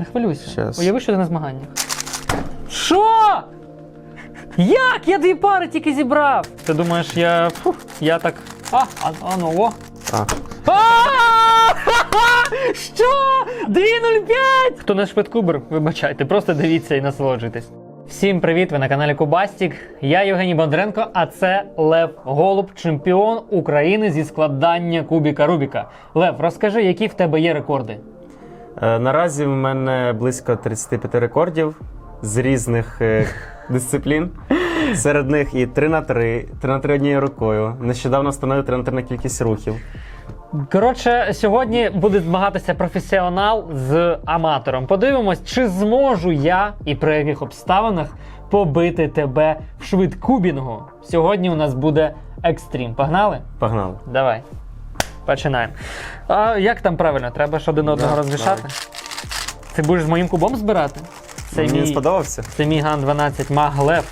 Не хвилюйся. Щас. Уяви, що ти на змаганнях. Що? Як? Я дві пари тільки зібрав. Ти думаєш, я. Фух, я так. А, а, а ну о. А, А! Що? 2.05! Хто не швидкубер, вибачайте, просто дивіться і насолоджуйтесь. Всім привіт! Ви на каналі Кубастік. Я Євгеній Бондренко, а це Лев Голуб, чемпіон України зі складання кубіка Рубіка. Лев, розкажи, які в тебе є рекорди. Е, наразі в мене близько 35 рекордів з різних е, дисциплін. Серед них і 3 на 3, 3 на 3 однією рукою. Нещодавно встановив 3 на 3 на кількість рухів. Коротше, сьогодні буде змагатися професіонал з аматором. Подивимось, чи зможу я і при яких обставинах побити тебе в швидкубінгу. Сьогодні у нас буде екстрім. Погнали? Погнали. Давай. Починаємо. А як там правильно? Треба ж один одного Да, розрішати? Ти будеш з моїм кубом збирати? Це Мені мій, сподобався? це мій Ган 12 Маг Лев.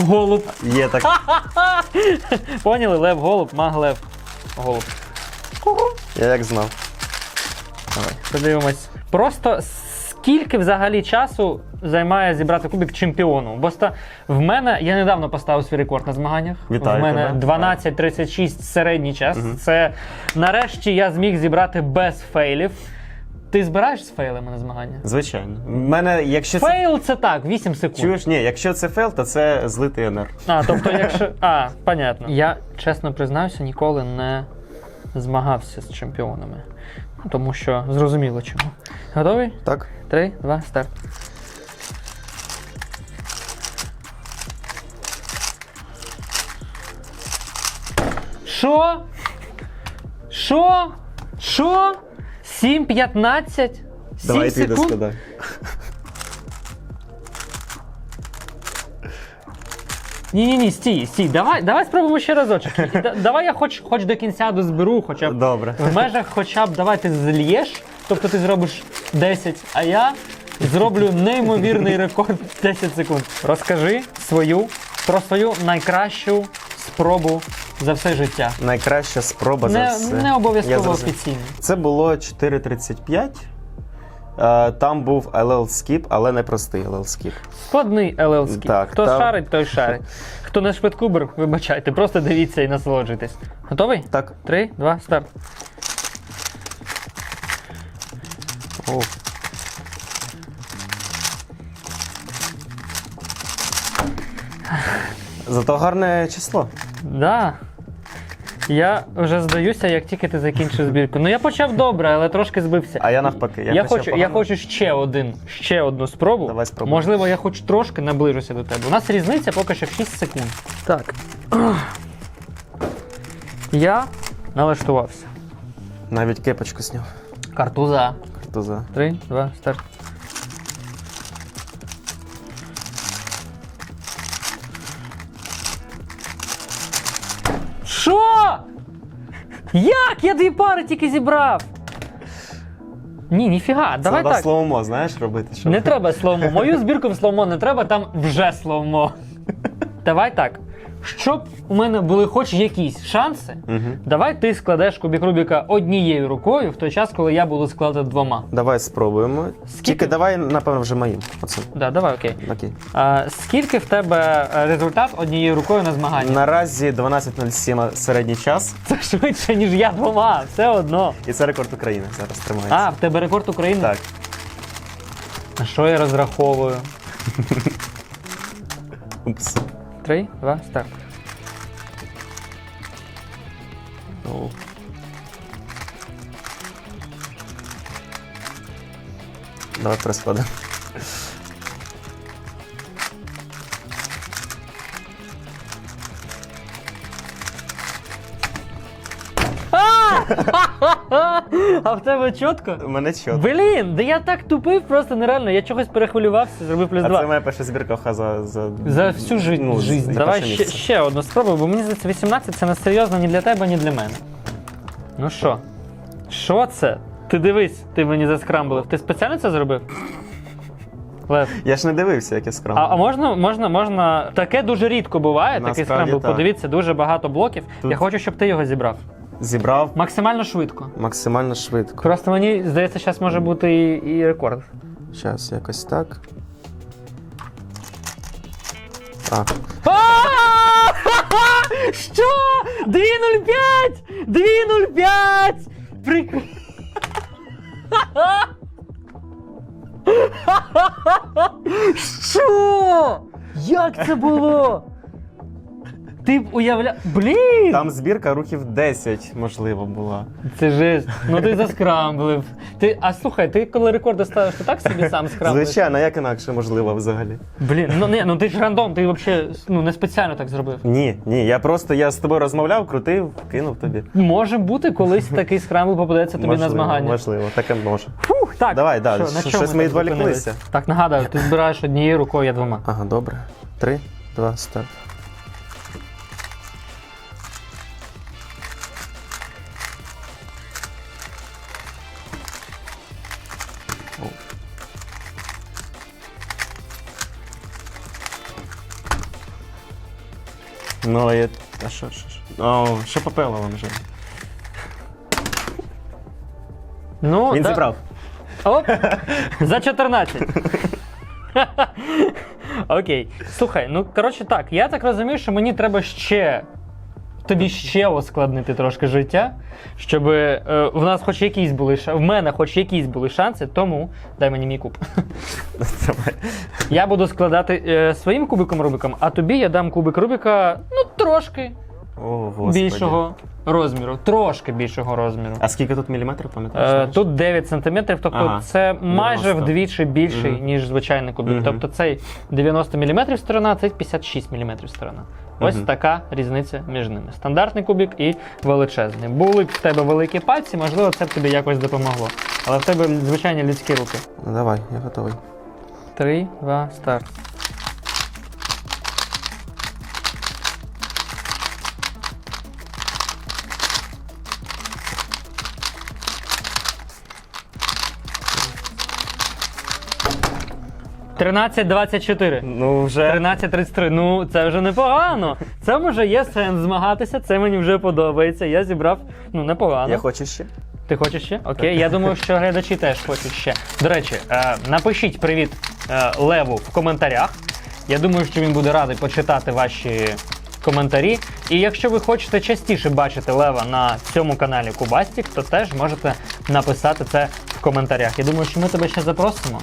Голуб. Є так. Поняли? Лев, голуб, маг лев. Голуб. Я як знав. Давай, подивимось. Просто скільки взагалі часу займає зібрати кубик чемпіону? Бо ста- в мене я недавно поставив свій рекорд на змаганнях. Вітаю в мене 12.36 середній час. Це нарешті я зміг зібрати без фейлів. Ти збираєш з фейлами на змагання? Звичайно. Мене, якщо. Фейл це так, 8 секунд. Чуєш, ні, якщо це фейл, то це злитий енер. А, тобто, якщо. А, понятно. Я чесно признаюся, ніколи не змагався з чемпіонами. Ну, Тому що зрозуміло чому. Готовий? Так? Три, два, старт. Що? Що? Що? 7.15? 7 Давай ти секунд? доскладай. Ні, ні, ні, стій, стій. Давай, давай спробуємо ще разочок. Да- Давай я хоч, хоч до кінця дозберу, хоча б Добре. в межах хоча б давай ти злієш, тобто ти зробиш 10, а я зроблю неймовірний рекорд 10 секунд. Розкажи свою про свою найкращу спробу за все життя. Найкраща спроба за Не, все. не обов'язково офіційно. Це було 4.35. Е, Там був LL Skip, але не простий LL Skip. Складний LLський. Так, Хто там- шарить, той шарить. Хто не швидкубер, вибачайте, просто дивіться і насолоджуйтесь. Готовий? Так. Три, два, старт. О. Зато гарне число. Да. Я вже здаюся, як тільки ти закінчив збірку. Ну я почав добре, але трошки збився. А я навпаки. Я, почав хочу, я хочу ще один, ще одну спробу. Давай спробуємо. Можливо, я хоч трошки наближуся до тебе. У нас різниця поки що в 6 секунд. Так. Я налаштувався. Навіть кепочку зняв. Картуза. Картуза. Три, два, старт. Що? Як? Я дві пари тільки зібрав. Ні, ніфіга, давай Треба так. словомо, знаєш, робити. Щоб... Не треба словомо. Мою збірку в словомо не треба, там вже словомо. Давай так. Щоб у мене були хоч якісь шанси, Мгм. давай ти складеш кубік Рубіка однією рукою в той час, коли я буду складати двома. Давай спробуємо. Тільки давай, напевно, вже моїм. Оце. Да, давай, окей. Окей. А, скільки в тебе е, результат однією рукою на змаганні? Наразі 12.07 середній час. Це швидше, ніж я двома, все одно. І це рекорд України зараз тримається. А, в тебе рекорд України? Так. На що я розраховую? Упс. Три, два, старт. О. Давай перескладемо. А в тебе чітко? У мене чот. Блін, да я так тупив, просто нереально. Я чогось перехвилювався, зробив плюс А два. це моя перша збірка ха, за, за... За всю жи... ну, жизнь. за Давай перше ще, місце. ще одну спробу, бо мені здається, 18 це не серйозно ні для тебе, ні для мене. Ну що? Що це? Ти дивись, ти мені заскрамблив. Ти спеціально це зробив? Лев. Я ж не дивився, як я скрам. А, а можна, можна, можна. Таке дуже рідко буває, такий Насправді скрамбл. так. Подивіться, дуже багато блоків. Тут- Я хочу, щоб ти його зібрав. Зібрав Максимально швидко. максимально швидко. Просто мені здається, зараз може бути і, і рекорд. Зараз якось так. А, А! Що? 2.05! 2.05! Прикольно. Що? Як це було? Ти б уявля... Блін! там збірка рухів 10, можливо, була. Це жесть. Ну ти заскрамблив. Ти, а слухай, ти коли рекорди ставиш, ти так собі сам скрамблиш? Звичайно, як інакше можливо взагалі. Блін, ну не, ну ти ж рандом, ти взагалі ну, не спеціально так зробив. Ні, ні, я просто я з тобою розмовляв, крутив, кинув тобі. Може бути, колись такий скрамбл попадеться тобі можливо, на змагання. Можливо, таке може. Фух, так. Давай, да, на щось чому ми так відволіклися. зупинились? Так, нагадую, ти збираєш однією рукою, я двома. Ага, добре. Три, два, старт. Ну, я... А що, що, що? О, що попело вам вже? Ну, Він да. зібрав. Оп! За 14. Окей. Слухай, ну коротше так, я так розумію, що мені треба ще. Тобі ще ускладнити трошки життя, щоб е, в нас хоч якісь були ша- в мене хоч якісь були шанси, тому дай мені мій куб. Давай. Я буду складати е, своїм кубиком Рубиком, а тобі я дам кубик Рубика, ну, трошки О, господи. більшого розміру. Трошки більшого розміру. А скільки тут міліметрів, пам'ятаєш? Е, тут 9 см, тобто Ага, це майже 90. вдвічі більший, Мгм. ніж звичайний кубик. Мгм. Тобто цей 90 мм сторона, цей 56 мм сторона. Ось Мгм. така різниця між ними. Стандартний кубик і величезний. Були б в тебе великі пальці, можливо, це б тобі якось допомогло. Але в тебе звичайні людські руки. Ну, давай, я готовий. Три, два, старт. Тринадцять двадцять чотири. Ну, вже. 13.33. Ну, це вже непогано. Це може є сенс змагатися, це мені вже подобається. Я зібрав ну непогано. Я хочу ще. Ти хочеш ще? Окей, я думаю, що глядачі теж хочуть ще. До речі, е, напишіть привіт е, Леву в коментарях. Я думаю, що він буде радий почитати ваші коментарі. І якщо ви хочете частіше бачити Лева на цьому каналі Кубастік, то теж можете написати це в коментарях. Я думаю, що ми тебе ще запросимо.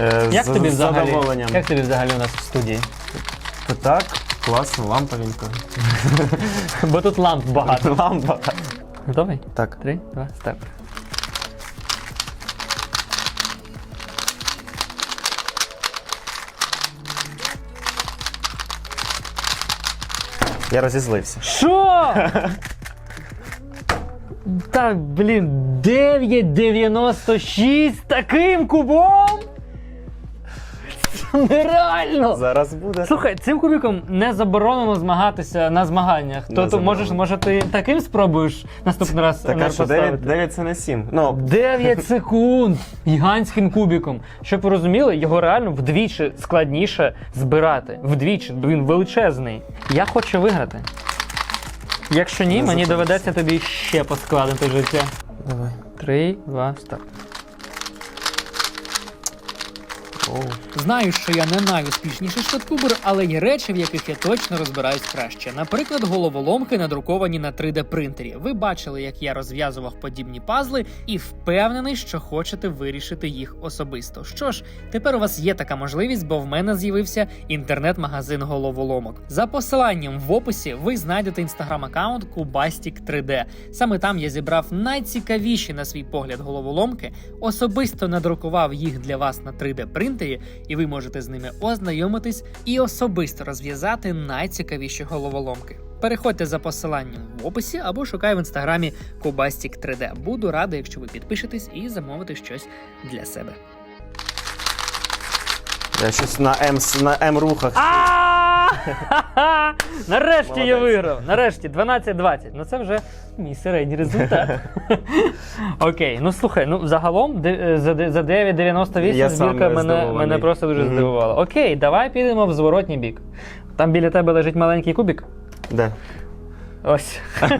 Е, Як з тобі з взагалі? задоволенням. Як тобі взагалі у нас в студії? Так, класно, ламповенько. Бо тут ламп багато. Лампа. Готовий? Так. Три, два, старт. Я розізлився. Що? Так, блін, 9,96 таким кубом? Нереально! Зараз буде. Слухай, цим кубиком не заборонено змагатися на змаганнях. То, то заборонено. можеш, може, ти таким спробуєш наступний раз Так, а що поставити? 9, 9 це не 7. Ну, 9 секунд гігантським кубиком. Щоб ви розуміли, його реально вдвічі складніше збирати. Вдвічі, він величезний. Я хочу виграти. Якщо ні, Не мені доведеться тобі ще поскладити життя. давай. Три, два, старт. Знаю, що я не найуспішніший швидкубер, але є речі, в яких я точно розбираюсь краще. Наприклад, головоломки надруковані на 3D принтері. Ви бачили, як я розв'язував подібні пазли, і впевнений, що хочете вирішити їх особисто. Що ж, тепер у вас є така можливість, бо в мене з'явився інтернет-магазин головоломок. За посиланням в описі ви знайдете інстаграм-аккаунт Kubastic 3D. Саме там я зібрав найцікавіші на свій погляд головоломки, особисто надрукував їх для вас на 3D принтері, і ви можете з ними ознайомитись і особисто розв'язати найцікавіші головоломки. Переходьте за посиланням в описі або шукай в інстаграмі Кубастік 3D. Буду радий, якщо ви підпишетесь і замовите щось для себе. Я щось на М, на М рухах. Нарешті я Молодець. виграв. Нарешті 12-20. Ну це вже мій середній результат. Окей, ну слухай, ну загалом де- е, за де- за 9,98 Я сам збірка мене, здивований. мене просто дуже Мгм. здивувала. Окей, давай підемо в зворотній бік. Там біля тебе лежить маленький кубик. Де? Ось.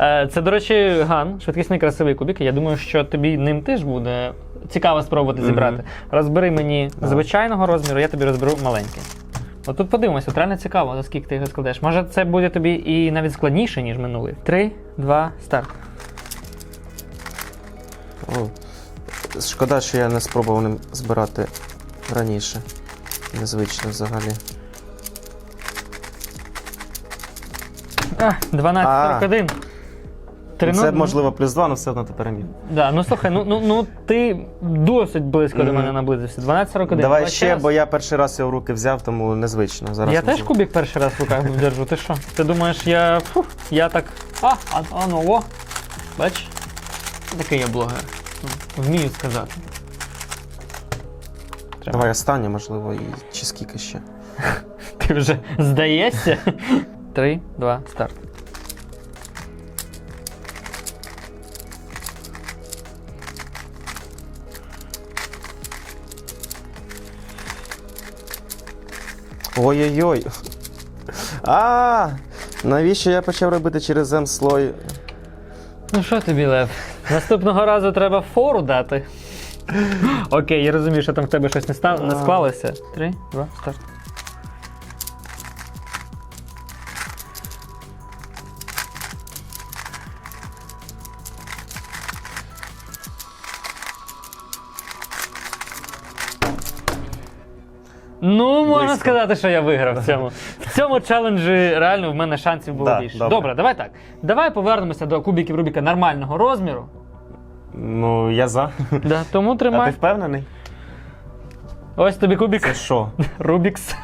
Е, Це, до речі, ган, швидкісний красивий кубик. Я думаю, що тобі ним теж буде цікаво спробувати зібрати. Розбери мені звичайного розміру, я тобі розберу маленький. От тут подивимося, от реально цікаво, наскільки ти його складеш. Може, це буде тобі і навіть складніше, ніж минулий. Три, два, старт. О, шкода, що я не спробував ним збирати раніше. Незвично взагалі. А, 12.41. Три, Це ну, можливо плюс 2, але все одно ти переміг. Да, ну слухай, ну, ну, ну ти досить близько до мене наблизився. 12.41. Давай ще, бо я перший раз його в руки взяв, тому незвично. Зараз я можу. теж кубик перший раз в руках держу. Ти що? Ти думаєш, я. Фух, я так. А, а, а ну о. Бач? Такий я блогер. Вмію сказати. Треба. Давай останнє, можливо, і чи скільки ще. Ти вже здаєшся? Три, два, старт. Ой-ой-ой. А, навіщо я почав робити через М слой? Ну що тобі, Лев? Наступного разу треба фору дати. Окей, я розумію, що там в тебе щось не, став... не склалося. Три, два, старт. Ну, можна Близько. сказати, що я виграв в цьому. В цьому челенджі реально в мене шансів було Да, більше. добре. добре, давай так. Давай повернемося до кубиків Рубіка нормального розміру. Ну, я за. Да, тому А ти тримай. впевнений? Ось тобі кубик Це що? Рубікс.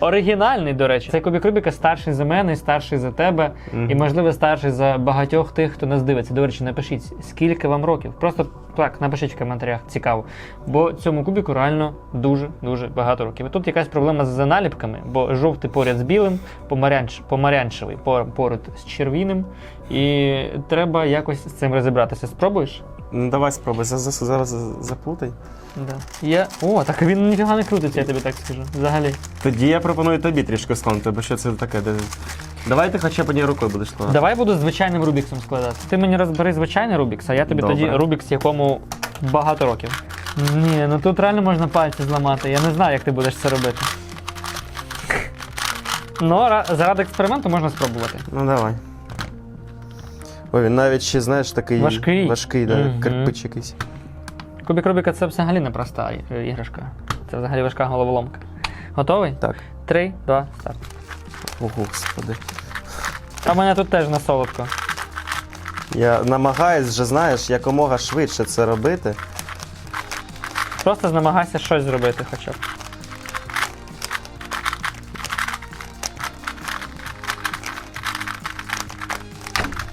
Оригінальний, до речі. Цей кубик Рубіка старший за мене, і старший за тебе, Мгм. і, можливо, старший за багатьох тих, хто нас дивиться. До речі, напишіть, скільки вам років. Просто так, напишіть в коментарях, цікаво. Бо цьому кубіку реально дуже-дуже багато років. І тут якась проблема з наліпками, бо жовтий поряд з білим, помаранч, помаранчевий пор- поряд з червіним. І треба якось з цим розібратися. Спробуєш? Ну давай спробуй, за- за- зараз заплутай. Да. Я... О, так він ніфіга не крутиться, я тобі так скажу. Взагалі. Тоді я пропоную тобі трішки сконати, бо що це таке? Де... Давай ти хоча б однією рукою будеш складати. Давай буду звичайним Рубіксом складати. Ти мені розбери звичайний Рубікс, а я тобі Добре. тоді Рубікс, якому багато років. Ні, ну тут реально можна пальці зламати. Я не знаю, як ти будеш це робити. Ну, ра- заради експерименту можна спробувати. Ну давай. Ой, він навіть ще, знаєш, такий Важкий. важкий да, Мгм. кирпич якийсь. Кубік Рубіка це взагалі не проста і- іграшка. Це взагалі важка головоломка. Готовий? Так. Три, два, старт. О, господи. А в мене тут теж на солодко. Я намагаюсь вже, знаєш, якомога швидше це робити. Просто намагайся щось зробити хоча б.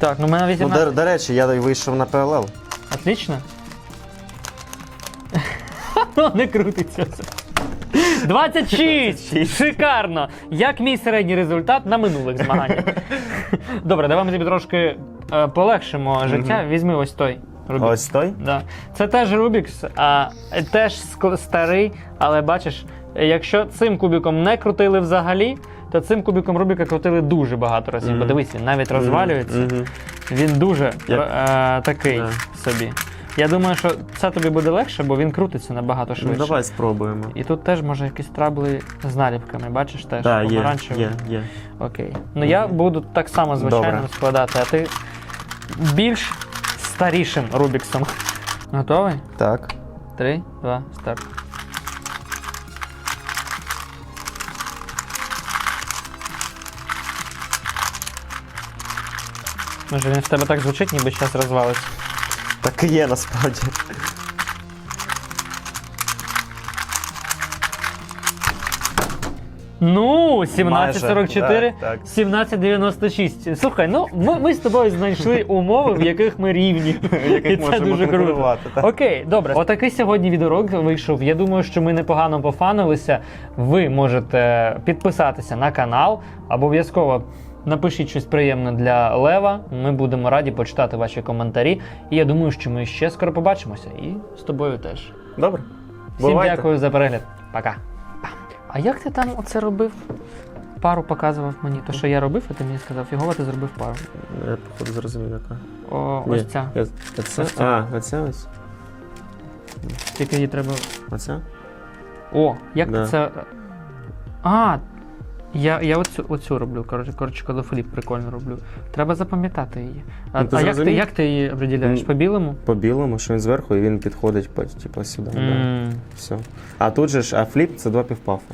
Так, ну в мене Ну, 18. до, до речі, я вийшов на ПЛЛ. Отлично. Ну, не крутиться. все. 26! Шикарно! Як мій середній результат на минулих змаганнях. Добре, давай ми тобі трошки е, полегшимо життя. Візьми ось той. Рубік. Ось той. Да. Це теж Рубікс, а теж ск- старий, але бачиш, якщо цим кубіком не крутили взагалі, то цим кубіком Рубіка крутили дуже багато разів. Мгм. Подивись, він навіть розвалюється. Мгм. Він дуже Як- е, такий Да. собі. Я думаю, що це тобі буде легше, бо він крутиться набагато Ну, швидше. давай спробуємо. І тут теж може якісь трабли з наліпками, бачиш теж Так, є, помаранчевий. є, є. Окей. Ну я буду так само звичайно Добре. складати, а ти більш старішим Рубіксом. Готовий? Так. Три, два, старт. Може він в тебе так звучить, ніби зараз розвалиться. Так і є насправді. Ну, 1744, Майже, так, так. 1796. Слухай, ну ми, ми з тобою знайшли умови, в яких ми рівні. І це можемо дуже круто. конкурувати, так. Окей, добре. Отакий сьогодні відеоролик вийшов. Я думаю, що ми непогано пофанилися. Ви можете підписатися на канал. Обов'язково напишіть щось приємне для Лева. Ми будемо раді почитати ваші коментарі. І я думаю, що ми ще скоро побачимося. І з тобою теж. Добре. Всім Бувайте. дякую за перегляд. Пока. А як ти там оце робив? Пару показував мені. То, що я робив, а ти мені сказав, фігово ти зробив пару. Я походу зрозумів, яка. О, Ні, ось ця. я- Оце? Ось ця. А, оце ось. Тільки її треба. Оце? О, як Да. ти це. А, я, я оцю, оцю роблю. Коротше, коротше, коли фліп прикольно роблю. Треба запам'ятати її. А, Ну, ти а як, ти, як ти її определяєш? По білому? По білому, що він зверху, і він підходить по, типу, сюди. Да. Все. А тут же ж, а фліп це два півпафи.